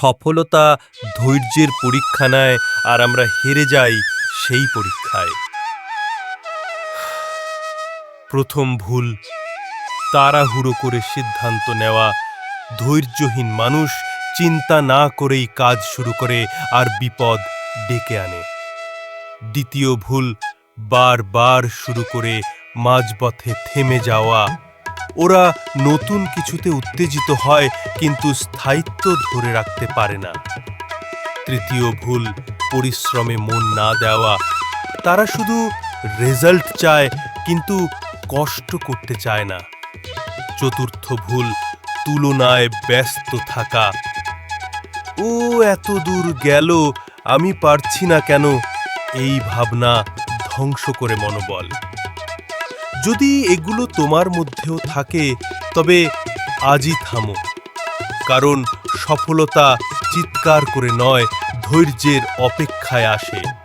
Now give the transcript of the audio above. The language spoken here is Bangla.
সফলতা ধৈর্যের পরীক্ষা নেয় আর আমরা হেরে যাই সেই পরীক্ষায়। প্রথম ভুল, তাড়াহুড়ো করে সিদ্ধান্ত নেওয়া, ধৈর্যহীন মানুষ চিন্তা না করেই কাজ শুরু করে আর বিপদ ডেকে আনে। দ্বিতীয় ভুল, বারবার শুরু করে মাঝপথে থেমে যাওয়া ওরা নতুন কিছুতে উত্তেজিত হয়, কিন্তু স্থায়িত্ব ধরে রাখতে পারে না। তৃতীয় ভুল, পরিশ্রমে মন না দেওয়া। তারা শুধু রেজাল্ট চায়, কিন্তু কষ্ট করতে চায় না। চতুর্থ ভুল, তুলনায় ব্যস্ত থাকা। ও, এত দূর গেল, আমি পারছি না কেন? এই ভাবনা ধ্বংস করে মনোবল। যদি এগুলো তোমার মধ্যেও থাকে, তবে আজই থামো। কারণ সফলতা চিৎকার করে নয়, ধৈর্যের অপেক্ষায় আসে।